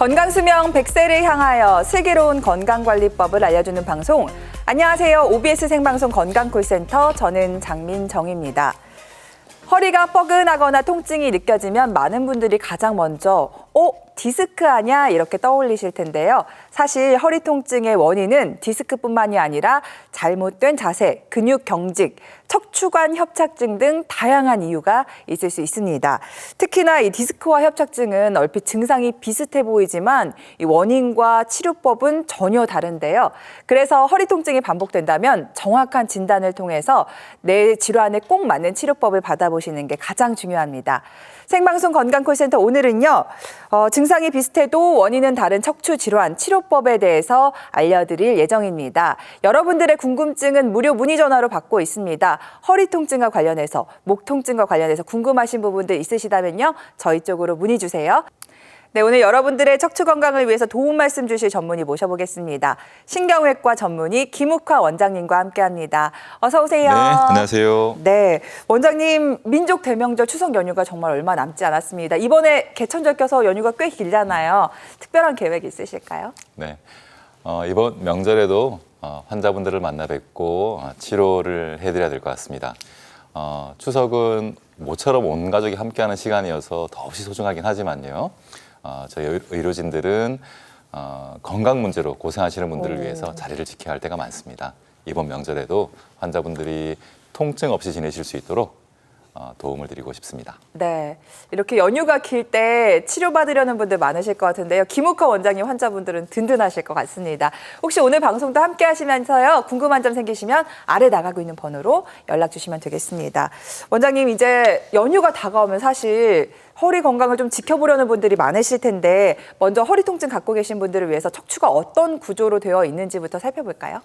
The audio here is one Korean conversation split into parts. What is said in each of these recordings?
건강수명 100세를 향하여 슬기로운 건강관리법을 알려주는 방송. 안녕하세요. OBS 생방송 건강콜센터 저는 장민정입니다. 허리가 뻐근하거나 통증이 느껴지면 많은 분들이 가장 먼저 어? 디스크 아냐? 이렇게 떠올리실 텐데요. 사실 허리 통증의 원인은 디스크뿐만이 아니라 잘못된 자세, 근육 경직, 척추관 협착증 등 다양한 이유가 있을 수 있습니다. 특히나 이 디스크와 협착증은 얼핏 증상이 비슷해 보이지만 이 원인과 치료법은 전혀 다른데요. 그래서 허리 통증이 반복된다면 정확한 진단을 통해서 내 질환에 꼭 맞는 치료법을 받아보시는 게 가장 중요합니다. 생방송 건강콜센터 오늘은요, 어, 증상이 비슷해도 원인은 다른 척추 질환 치료법에 대해서 알려드릴 예정입니다. 여러분들의 궁금증은 무료 문의 전화로 받고 있습니다. 허리 통증과 관련해서, 목 통증과 관련해서 궁금하신 부분들 있으시다면요, 저희 쪽으로 문의 주세요. 네, 오늘 여러분들의 척추 건강을 위해서 도움 말씀 주실 전문의 모셔보겠습니다. 신경외과 전문의 김욱화 원장님과 함께합니다. 어서 오세요. 네, 안녕하세요. 네, 원장님 민족 대명절 추석 연휴가 정말 얼마 남지 않았습니다. 이번에 개천절 껴서 연휴가 꽤 길잖아요. 특별한 계획 있으실까요? 네, 어, 이번 명절에도 어, 환자분들을 만나 뵙고 어, 치료를 해드려야 될 것 같습니다. 어, 추석은 모처럼 온 가족이 함께하는 시간이어서 더없이 소중하긴 하지만요. 어, 저희 의- 의료진들은 어, 건강 문제로 고생하시는 분들을 오. 위해서 자리를 지켜야 할 때가 많습니다. 이번 명절에도 환자분들이 통증 없이 지내실 수 있도록 어, 도움을 드리고 싶습니다. 네, 이렇게 연휴가 길 때 치료받으려는 분들 많으실 것 같은데요. 김욱화 원장님 환자분들은 든든하실 것 같습니다. 혹시 오늘 방송도 함께 하시면서요. 궁금한 점 생기시면 아래 나가고 있는 번호로 연락 주시면 되겠습니다. 원장님 이제 연휴가 다가오면 사실 허리 건강을 좀 지켜보려는 분들이 많으실 텐데 먼저 허리 통증 갖고 계신 분들을 위해서 척추가 어떤 구조로 되어 있는지부터 살펴볼까요?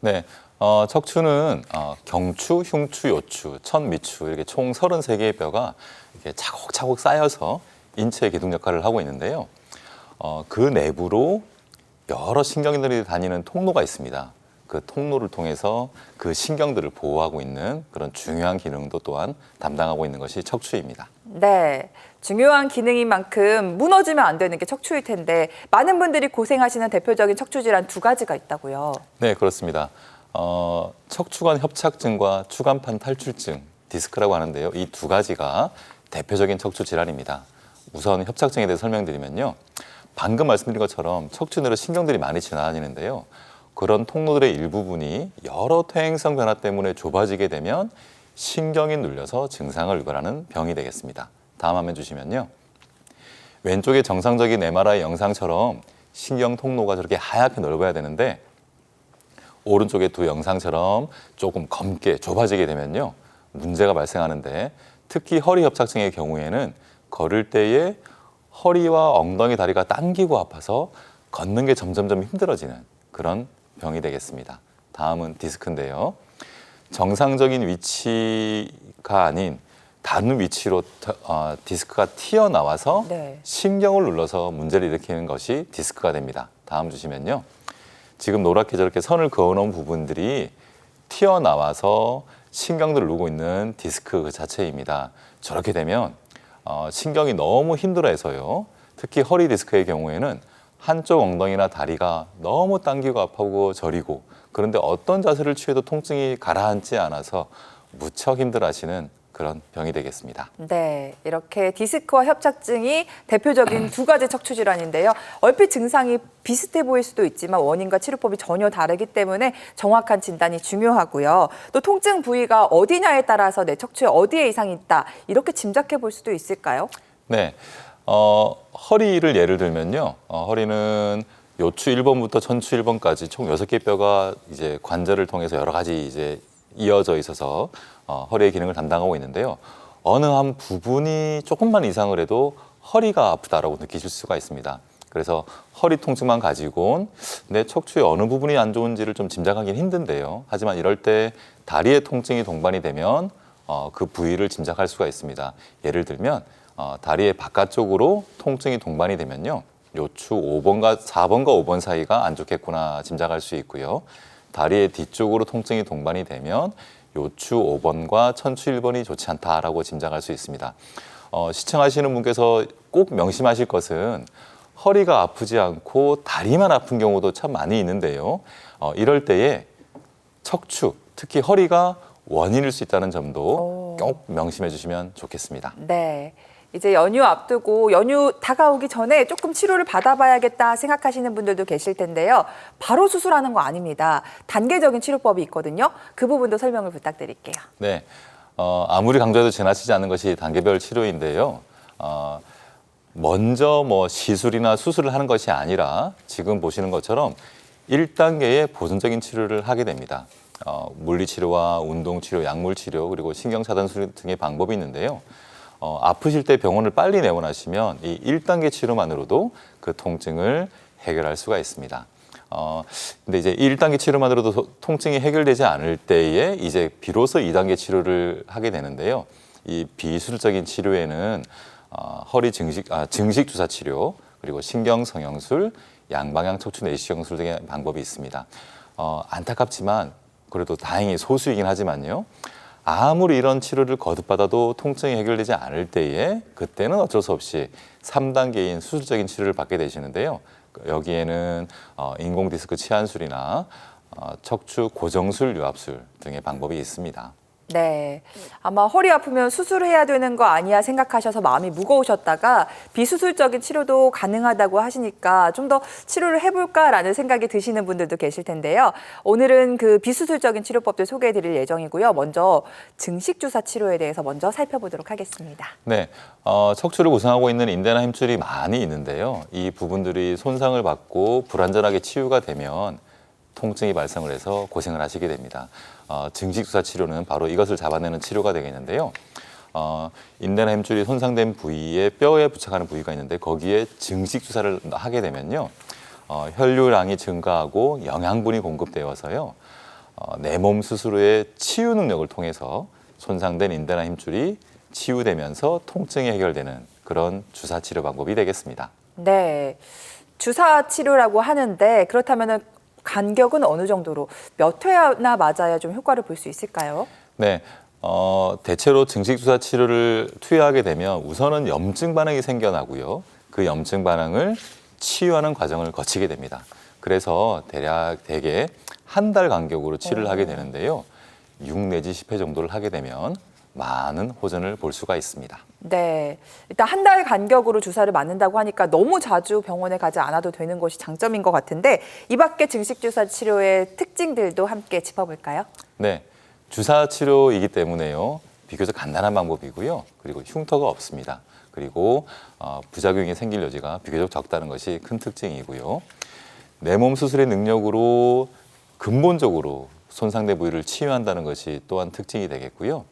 네, 어, 척추는 어, 경추, 흉추, 요추, 천, 미추 이렇게 총 33개의 뼈가 이렇게 차곡차곡 쌓여서 인체의 기둥 역할을 하고 있는데요. 어, 그 내부로 여러 신경들이 다니는 통로가 있습니다. 그 통로를 통해서 그 신경들을 보호하고 있는 그런 중요한 기능도 또한 담당하고 있는 것이 척추입니다. 네. 중요한 기능인 만큼 무너지면 안 되는 게 척추일 텐데 많은 분들이 고생하시는 대표적인 척추 질환 두 가지가 있다고요. 네, 그렇습니다. 어, 척추관 협착증과 추간판 탈출증, 디스크라고 하는데요. 이 두 가지가 대표적인 척추 질환입니다. 우선 협착증에 대해 설명드리면요. 방금 말씀드린 것처럼 척추 내로 신경들이 많이 지나다니는데요. 그런 통로들의 일부분이 여러 퇴행성 변화 때문에 좁아지게 되면 신경이 눌려서 증상을 유발하는 병이 되겠습니다. 다음 화면 주시면요. 왼쪽의 정상적인 MRI 영상처럼 신경 통로가 저렇게 하얗게 넓어야 되는데 오른쪽의 두 영상처럼 조금 검게 좁아지게 되면요 문제가 발생하는데 특히 허리 협착증의 경우에는 걸을 때에 허리와 엉덩이 다리가 당기고 아파서 걷는 게 점점점 힘들어지는 그런 병이 되겠습니다. 다음은 디스크인데요. 정상적인 위치가 아닌 다른 위치로 터- 어, 디스크가 튀어나와서 네. 신경을 눌러서 문제를 일으키는 것이 디스크가 됩니다. 다음 주시면요. 지금 노랗게 저렇게 선을 그어놓은 부분들이 튀어나와서 신경들을 누고 있는 디스크 그 자체입니다. 저렇게 되면 어, 신경이 너무 힘들어해서요. 특히 허리 디스크의 경우에는 한쪽 엉덩이나 다리가 너무 당기고 아프고 저리고 그런데 어떤 자세를 취해도 통증이 가라앉지 않아서 무척 힘들어하시는 그런 병이 되겠습니다. 네, 이렇게 디스크와 협착증이 대표적인 두 가지 척추 질환인데요. 얼핏 증상이 비슷해 보일 수도 있지만 원인과 치료법이 전혀 다르기 때문에 정확한 진단이 중요하고요. 또 통증 부위가 어디냐에 따라서 내 척추에 어디에 이상이 있다 이렇게 짐작해 볼 수도 있을까요? 네. 어, 허리를 예를 들면요. 어, 허리는 요추 1번부터 천추 1번까지 총 여섯 개 뼈가 이제 관절을 통해서 여러 가지 이제 이어져 있어서 어, 허리의 기능을 담당하고 있는데요. 어느 한 부분이 조금만 이상을 해도 허리가 아프다라고 느끼실 수가 있습니다. 그래서 허리 통증만 가지고는 내 척추의 어느 부분이 안 좋은지를 좀 짐작하기는 힘든데요. 하지만 이럴 때 다리의 통증이 동반이 되면 어, 그 부위를 짐작할 수가 있습니다. 예를 들면 어, 다리의 바깥쪽으로 통증이 동반이 되면요. 요추 5번과 4번과 5번 사이가 안 좋겠구나 짐작할 수 있고요. 다리의 뒤쪽으로 통증이 동반이 되면 요추 5번과 천추 1번이 좋지 않다라고 짐작할 수 있습니다. 어, 시청하시는 분께서 꼭 명심하실 것은 허리가 아프지 않고 다리만 아픈 경우도 참 많이 있는데요. 어, 이럴 때에 척추, 특히 허리가 원인일 수 있다는 점도 오. 꼭 명심해 주시면 좋겠습니다. 네. 이제 연휴 앞두고 연휴 다가오기 전에 조금 치료를 받아봐야겠다 생각하시는 분들도 계실 텐데요. 바로 수술하는 거 아닙니다. 단계적인 치료법이 있거든요. 그 부분도 설명을 부탁드릴게요. 네. 어, 아무리 강조해도 지나치지 않는 것이 단계별 치료인데요. 어, 먼저 뭐 시술이나 수술을 하는 것이 아니라 지금 보시는 것처럼 1단계의 보존적인 치료를 하게 됩니다. 어, 물리치료와 운동치료, 약물치료, 그리고 신경차단술 등의 방법이 있는데요. 어, 아프실 때 병원을 빨리 내원하시면 이 1단계 치료만으로도 그 통증을 해결할 수가 있습니다. 어, 근데 이제 1단계 치료만으로도 소- 통증이 해결되지 않을 때에 이제 비로소 2단계 치료를 하게 되는데요. 이 비수술적인 치료에는 어, 허리 증식, 아, 증식 주사 치료, 그리고 신경 성형술, 양방향 척추 내시경술 등의 방법이 있습니다. 어, 안타깝지만 그래도 다행히 소수이긴 하지만요. 아무리 이런 치료를 거듭받아도 통증이 해결되지 않을 때에 그때는 어쩔 수 없이 3단계인 수술적인 치료를 받게 되시는데요. 여기에는 어, 인공 디스크 치환술이나 어, 척추 고정술, 유압술 등의 방법이 있습니다. 네. 아마 허리 아프면 수술해야 되는 거 아니야 생각하셔서 마음이 무거우셨다가 비수술적인 치료도 가능하다고 하시니까 좀 더 치료를 해볼까라는 생각이 드시는 분들도 계실 텐데요. 오늘은 그 비수술적인 치료법들 소개해 드릴 예정이고요. 먼저 증식주사 치료에 대해서 먼저 살펴보도록 하겠습니다. 네, 어, 척추를 구성하고 있는 인대나 힘줄이 많이 있는데요. 이 부분들이 손상을 받고 불안전하게 치유가 되면 통증이 발생을 해서 고생을 하시게 됩니다. 어, 증식주사 치료는 바로 이것을 잡아내는 치료가 되겠는데요. 어, 인대나 힘줄이 손상된 부위에 뼈에 부착하는 부위가 있는데 거기에 증식 주사를 하게 되면요. 어, 혈류량이 증가하고 영양분이 공급되어서요. 어, 내몸 스스로의 치유 능력을 통해서 손상된 인대나 힘줄이 치유되면서 통증이 해결되는 그런 주사 치료 방법이 되겠습니다. 네. 주사 치료라고 하는데 그렇다면은 간격은 어느 정도로 몇 회나 맞아야 좀 효과를 볼 수 있을까요? 네. 어, 대체로 증식 주사 치료를 투여하게 되면 우선은 염증 반응이 생겨나고요. 그 염증 반응을 치유하는 과정을 거치게 됩니다. 그래서 대략 대개 한 달 간격으로 치료를 하게 되는데요. 6 내지 10회 정도를 하게 되면 많은 호전을 볼 수가 있습니다. 네. 일단 한 달 간격으로 주사를 맞는다고 하니까 너무 자주 병원에 가지 않아도 되는 것이 장점인 것 같은데 이 밖에 증식주사 치료의 특징들도 함께 짚어볼까요? 네, 주사 치료이기 때문에요. 비교적 간단한 방법이고요. 그리고 흉터가 없습니다. 그리고 어, 부작용이 생길 여지가 비교적 적다는 것이 큰 특징이고요. 내 몸 수술의 능력으로 근본적으로 손상된 부위를 치유한다는 것이 또한 특징이 되겠고요.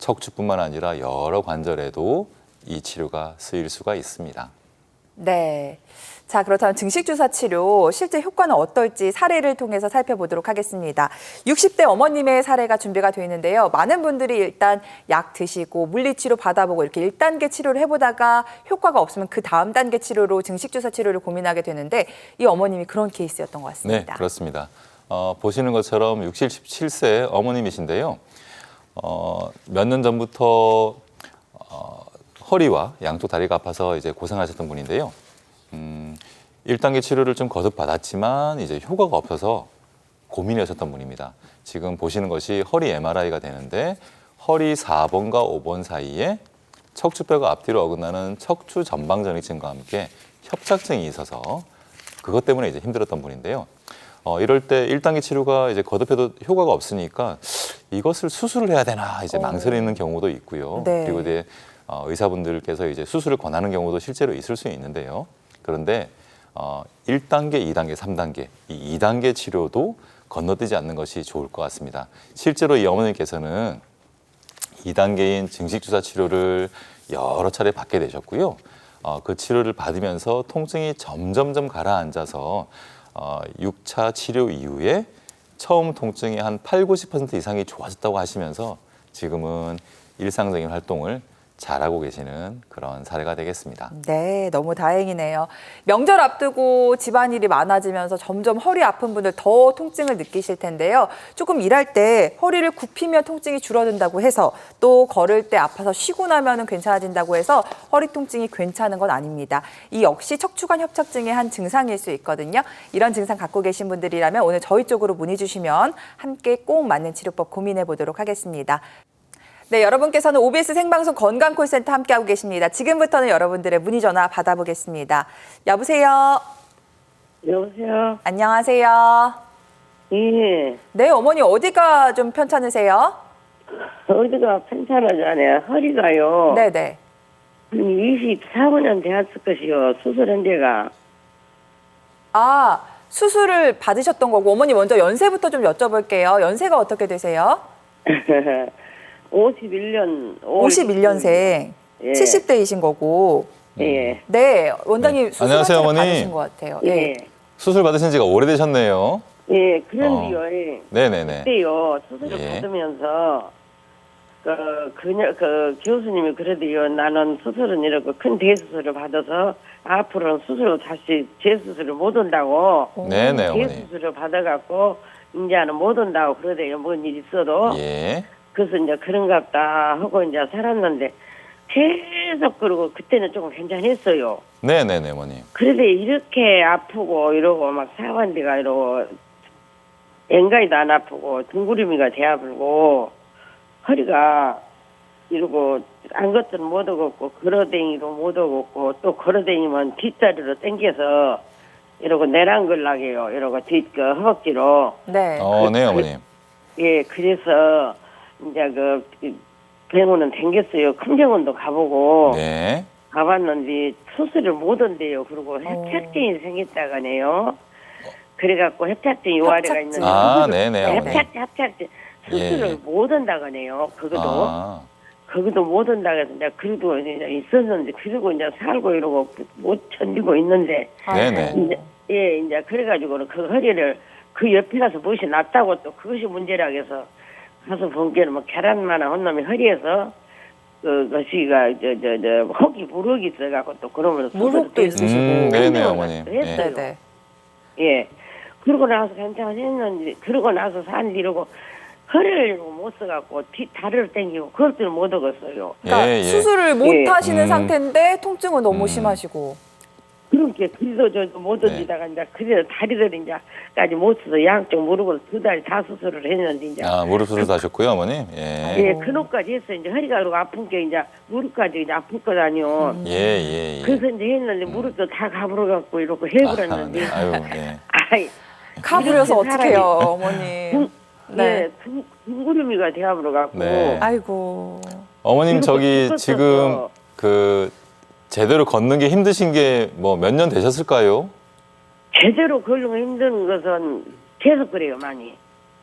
척추뿐만 아니라 여러 관절에도 이 치료가 쓰일 수가 있습니다. 네. 자, 그렇다면 증식주사 치료 실제 효과는 어떨지 사례를 통해서 살펴보도록 하겠습니다. 60대 어머님의 사례가 준비가 되어 있는데요. 많은 분들이 일단 약 드시고 물리치료 받아보고 이렇게 1단계 치료를 해보다가 효과가 없으면 그 다음 단계 치료로 증식주사 치료를 고민하게 되는데 이 어머님이 그런 케이스였던 것 네, 같습니다. 그렇습니다. 어, 보시는 것처럼 67세 어머님이신데요. 어, 몇 년 전부터 어, 허리와 양쪽 다리가 아파서 이제 고생하셨던 분인데요. 음, 1단계 치료를 좀 거듭 받았지만 이제 효과가 없어서 고민하셨던 분입니다. 지금 보시는 것이 허리 MRI가 되는데 허리 4번과 5번 사이에 척추뼈가 앞뒤로 어긋나는 척추 전방전이증과 함께 협착증이 있어서 그것 때문에 이제 힘들었던 분인데요. 어, 이럴 때 1단계 치료가 이제 거듭해도 효과가 없으니까 이것을 수술을 해야 되나 이제 어. 망설이는 경우도 있고요. 네. 그리고 이제 어, 의사분들께서 이제 수술을 권하는 경우도 실제로 있을 수 있는데요. 그런데 어, 1단계, 2단계, 3단계 이 2단계 치료도 건너뛰지 않는 것이 좋을 것 같습니다. 실제로 이 어머님께서는 2단계인 증식주사 치료를 여러 차례 받게 되셨고요. 어, 그 치료를 받으면서 통증이 점점점 가라앉아서 어, 6차 치료 이후에 처음 통증이 한 8, 90% 이상이 좋아졌다고 하시면서 지금은 일상적인 활동을 잘하고 계시는 그런 사례가 되겠습니다. 네, 너무 다행이네요. 명절 앞두고 집안일이 많아지면서 점점 허리 아픈 분들 더 통증을 느끼실 텐데요. 조금 일할 때 허리를 굽히면 통증이 줄어든다고 해서 또 걸을 때 아파서 쉬고 나면은 괜찮아진다고 해서 허리 통증이 괜찮은 건 아닙니다. 이 역시 척추관 협착증의 한 증상일 수 있거든요. 이런 증상 갖고 계신 분들이라면 오늘 저희 쪽으로 문의 주시면 함께 꼭 맞는 치료법 고민해 보도록 하겠습니다. 네, 여러분께서는 OBS 생방송 건강 콜센터 함께하고 계십니다. 지금부터는 여러분들의 문의 전화 받아보겠습니다. 여보세요. 여보세요? 안녕하세요. 예. 네, 어머니 어디가 좀 편찮으세요? 어디가 편찮아잖아요. 허리가요. 네, 네. 한 24, 5년 되었을 것이요. 수술한 데가. 아, 수술을 받으셨던 거고 어머니 먼저 연세부터 좀 여쭤볼게요. 연세가 어떻게 되세요? 51년. 51년생. 예. 70대이신 거고. 예. 네, 원장님 네. 수술 안녕하세요, 어머니. 받으신 것 같아요. 예. 예. 수술 받으신 지가 오래되셨네요. 예. 그런데요. 예. 네네네. 그때요. 수술을 예. 받으면서 그, 그녀, 그 교수님이 그래도요. 나는 수술은 이렇게 큰 대수술을 받아서 앞으로는 수술을 다시 재수술을 못 온다고. 네네, 어머니. 재수술을 받아갖고 이제는 못 온다고 그러대요. 뭔 일 있어도. 예. 그래서 이제 그런갑다 하고 이제 살았는데 계속 그러고 그때는 조금 괜찮았어요. 네네네, 어머니. 그런데 이렇게 아프고 이러고 막 사관디가 이러고 앵가이도 안 아프고 둥구름이가 대아불고 허리가 이러고 안 것들은 못 오겠고 걸어댕이도 못 오겠고 또 걸어댕이면 뒷다리로 당겨서 이러고 내랑글락해요. 이러고 뒷그 허벅지로 네. 어, 네, 어머님. 예, 그래서 이제 그 병원은 댕겼어요. 큰 병원도 가보고 네. 가봤는데 수술을 못 한대요. 그리고 협착증이 생겼다가네요. 그래갖고 협착증 요아래가 협착증. 있는데 아, 네네. 협착 협착증 수술을 예. 못 한다가네요. 그것도 아, 그것도 못 한다고 해서 이제 그래도 이제 있었는데 그리고 이제 살고 이러고 못 견디고 있는데 네네. 이제 예 이제 그래가지고는 그 허리를 그 옆에 가서 무엇이 낫다고 또 그것이 문제라 해서 가서 본게는 뭐 계란만한 한 놈이 허리에서 그 것이가 저저저 허기 무력이 있어갖고 또 그러면 무릎도 있으시고. 음, 네네, 어머니. 했어요. 네, 네. 예. 그러고 나서 괜찮았는지 그러고 나서 산 뒤로고 허리를 못 써갖고 뒤 다리를 당기고 그것들을 못 얻었어요. 그러니까 예, 예. 수술을 못 예. 하시는 음. 상태인데 통증은 너무 음. 심하시고. 그렇게 그래도 저못 네. 얹다가 이제 그래도 다리를 이제까지 못 써서 양쪽 무릎을 두 다리 다 수술을 했는데 이제 아, 무릎 수술 도 하셨고요, 어머님. 예. 예, 근육까지 했어. 이제 허리가 그러고 아픈 게 이제 무릎까지 이제 아플 거다니요. 예, 예, 예. 그래서 이제 했는데 무릎도 다 가물어 갖고 이렇게 아하, 해버렸는데. 네. 아유, 예. 아이, 가부려서 이렇게 어떡해요, 사람이- 어머니. 둥, 네. 네, 둥, 둥구름이가 되어버려 갖고. 네. 아이고. 어머님 그리고 저기 죽었어서. 지금 그 제대로 걷는 게 힘드신 게 뭐 몇 년 되셨을까요? 제대로 걸는 거 힘든 것은 계속 그래요, 많이.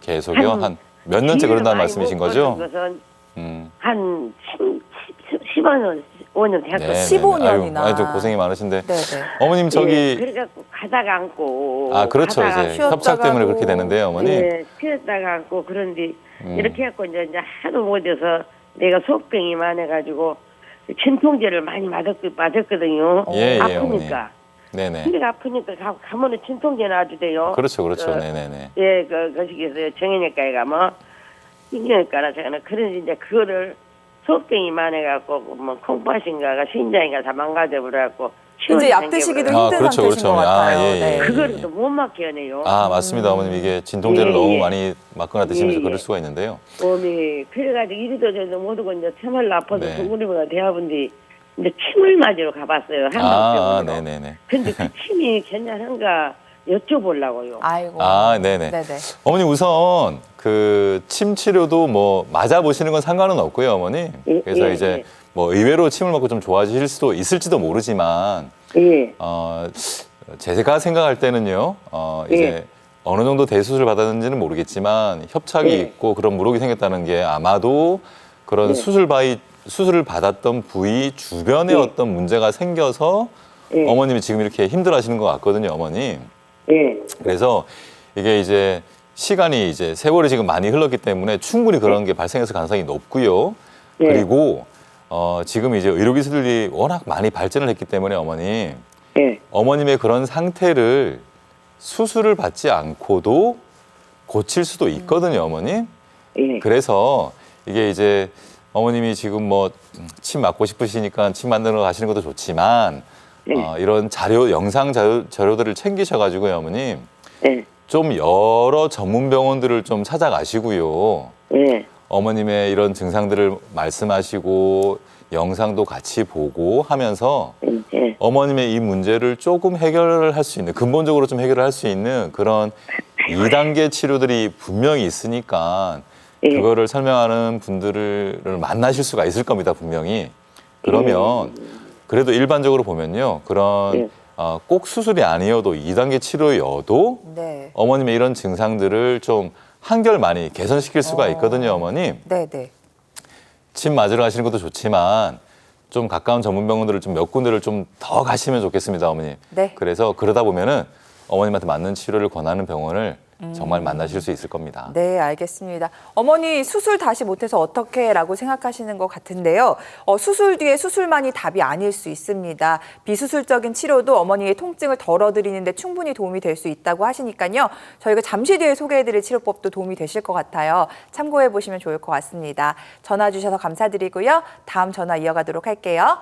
계속요? 한- 한 몇 년째 그런다는 말씀이신 못 거죠? 것은 음. 한 10, 10, 10년, 5년 네, 됐거든요. 네, 15 네. 아유, 년이나. 아유, 좀 고생이 많으신데. 네, 네. 어머님 저기 예, 그래갖고 가다가 앉고. 아 그렇죠 가다가 이제 쉬었다가도- 협착 때문에 그렇게 되는데요 어머니 예, 쉬었다가 앉고 그런데 음. 이렇게 해갖고 이제, 이제 하도 못해서 내가 속병이 많아가지고 진통제를 많이 맞았, 맞았거든요. 예, 예, 아프니까. 네네 허리가 아프니까 가, 가면은 진통제 놔도 돼요. 그렇죠 그렇죠 그, 네네네 예, 그, 거시기에서 정형외과에 가면, 신경외과라 저는 그런데 이제 그거를 속병이 많아갖고, 뭐, 콩팥인가가 신장인가 다 망가져버려갖고, 이제 약 드시기도 아, 힘든 그렇죠, 상태신 그렇죠. 것 아, 같아요. 예, 예, 네. 예. 그거를 또못 막게 하네요. 아 맞습니다 어머님 이게 진통제를 예, 너무 예. 많이 맞거나 드시면서 예, 그럴 예. 수가 있는데요 몸이 그래가지고 이리도 저리도 못하고 이제 참말로 아파서 네. 동물이가 대화분들이 이제 침을 맞으러 가봤어요 아 한방병원으로. 네네네 근데 그 침이 괜찮은가 여쭤보려고요. 아이고. 아 네네 네네. 어머니 우선 그 침 치료도 뭐 맞아 보시는 건 상관은 없고요 어머니 예, 그래서 예, 이제 예. 뭐 의외로 침을 맞고 좀 좋아지실 수도 있을지도 모르지만 예, 어, 제가 생각할 때는요, 어, 이제 예. 어느 정도 대수술을 받았는지는 모르겠지만 협착이 예. 있고 그런 무록이 생겼다는 게 아마도 그런 예. 수술 바이 수술을 받았던 부위 주변에 예. 어떤 문제가 생겨서 예, 어머님이 지금 이렇게 힘들어하시는 것 같거든요, 어머님. 예, 그래서 이게 이제 시간이 이제 세월이 지금 많이 흘렀기 때문에 충분히 그런 게 발생했을 가능성이 높고요. 예. 그리고 어, 지금 이제 의료기술이 워낙 많이 발전을 했기 때문에 어머니 예. 어머님의 그런 상태를 수술을 받지 않고도 고칠 수도 있거든요, 어머님. 예. 그래서 이게 이제 어머님이 지금 뭐 침 맞고 싶으시니까 침 만들어 가시는 것도 좋지만 네. 어, 이런 자료 영상 자료, 자료들을 챙기셔가지고요, 어머님 예. 좀 여러 전문 병원들을 좀 찾아가시고요. 예. 어머님의 이런 증상들을 말씀하시고 영상도 같이 보고 하면서 예. 예. 어머님의 이 문제를 조금 해결을 할수 있는 근본적으로 좀 해결을 할수 있는 그런 2단계 치료들이 분명히 있으니까 예. 그거를 설명하는 분들을 만나실 수가 있을 겁니다 분명히 그러면 그래도 일반적으로 보면요 그런 예. 어, 꼭 수술이 아니어도 2단계 치료여도 네. 어머님의 이런 증상들을 좀 한결 많이 개선시킬 수가 어. 있거든요 어머님 네, 네. 침 맞으러 가시는 것도 좋지만 좀 가까운 전문 병원들을 좀 몇 군데를 좀 더 가시면 좋겠습니다, 어머니. 네. 그래서 그러다 보면은 어머님한테 맞는 치료를 권하는 병원을 정말 만나실 수 있을 겁니다. 네, 알겠습니다. 어머니 수술 다시 못해서 어떻게라고 생각하시는 것 같은데요. 어, 수술 뒤에 수술만이 답이 아닐 수 있습니다. 비수술적인 치료도 어머니의 통증을 덜어드리는데 충분히 도움이 될 수 있다고 하시니까요. 저희가 잠시 뒤에 소개해드릴 치료법도 도움이 되실 것 같아요. 참고해 보시면 좋을 것 같습니다. 전화 주셔서 감사드리고요. 다음 전화 이어가도록 할게요.